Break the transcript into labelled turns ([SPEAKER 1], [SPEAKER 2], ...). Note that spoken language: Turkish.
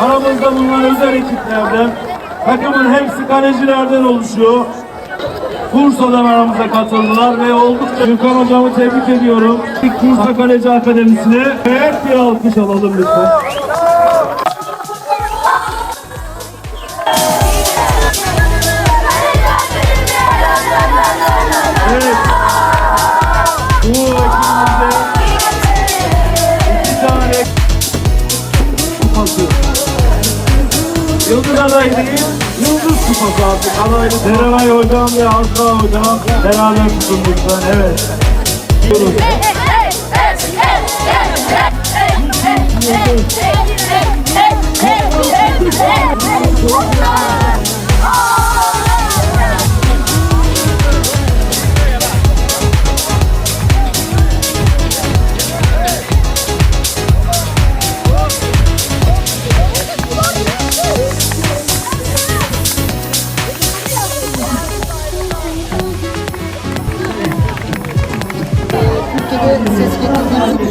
[SPEAKER 1] aramızda bulunan özel ekiplerden, takımın hepsi kalecilerden oluşuyor. Bursa'dan aramıza katıldılar ve oldukça Gürkan hocamı tebrik ediyorum. Bursa Kaleci Akademisi'ne evet bir alkış alalım lütfen. Yıldız aday değil, Yıldız kupası artık adaylı. Serenay hocam ve Azra hocam beraber tutun lütfen. Evet. Buyurun.
[SPEAKER 2] Türkiye'de ses getirdiğinizi düşünüyorum. Neden?